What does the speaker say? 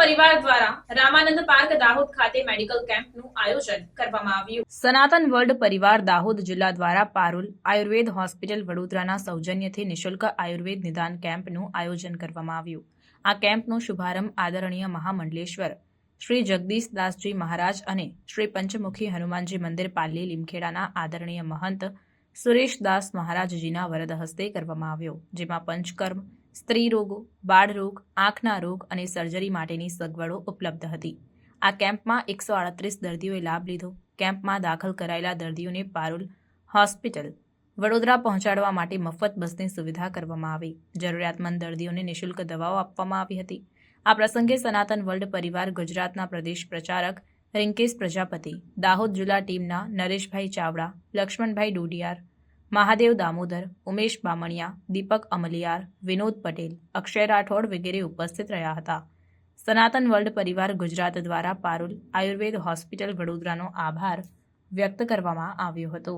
પરિવાર દ્વારા રામાનંદ પાર્ક દાહોદ ખાતે મેડિકલ કેમ્પનું આયોજન કરવામાં આવ્યું. સનાતન વર્લ્ડ પરિવાર દાહોદ જિલ્લા દ્વારા પારુલ આયુર્વેદ હોસ્પિટલ વડોદરાના સૌજન્યથી નિઃશુલ્ક આયુર્વેદ નિદાન કેમ્પનું આયોજન કરવામાં આવ્યું. આ કેમ્પનો શુભારંભ આદરણીય મહામંડલેશ્વર, શ્રી જગદીશ દાસજી મહારાજ અને શ્રી પંચમુખી હનુમાનજી મંદિર પાલી લીમખેડાના આદરણીય મહંત સુરેશ દાસ મહારાજજીના વરદ હસ્તે કરવામાં આવ્યો, જેમાં પંચકર્મ સ્ત્રી રોગો, બાળ રોગ, આંખના રોગ અને સર્જરી માટેની સગવડો ઉપલબ્ધ હતી. આ કેમ્પમાં એકસો આડત્રીસ દર્દીઓએ લાભ લીધો. કેમ્પમાં દાખલ કરાયેલા દર્દીઓને પારુલ હોસ્પિટલ, વડોદરા પહોંચાડવા માટે મફત બસની સુવિધા કરવામાં આવી. જરૂરિયાતમંદ દર્દીઓને નિઃશુલ્ક દવાઓ આપવામાં આવી હતી. આ પ્રસંગે સનાતન વર્લ્ડ પરિવાર ગુજરાતના પ્રદેશ પ્રચારક રિંકેશ પ્રજાપતિ, દાહોદ જિલ્લા ટીમના નરેશભાઈ ચાવડા, લક્ષ્મણભાઈ ડોડિયાર મહાદેવ દામોદર, ઉમેશ બામણિયા, દીપક અમલિયાર, વિનોદ પટેલ, અક્ષય રાઠોડ વગેરે ઉપસ્થિત રહ્યા હતા. સનાતન વર્લ્ડ પરિવાર ગુજરાત દ્વારા પારુલ આયુર્વેદ હોસ્પિટલ વડોદરાનો આભાર વ્યક્ત કરવામાં આવ્યો હતો.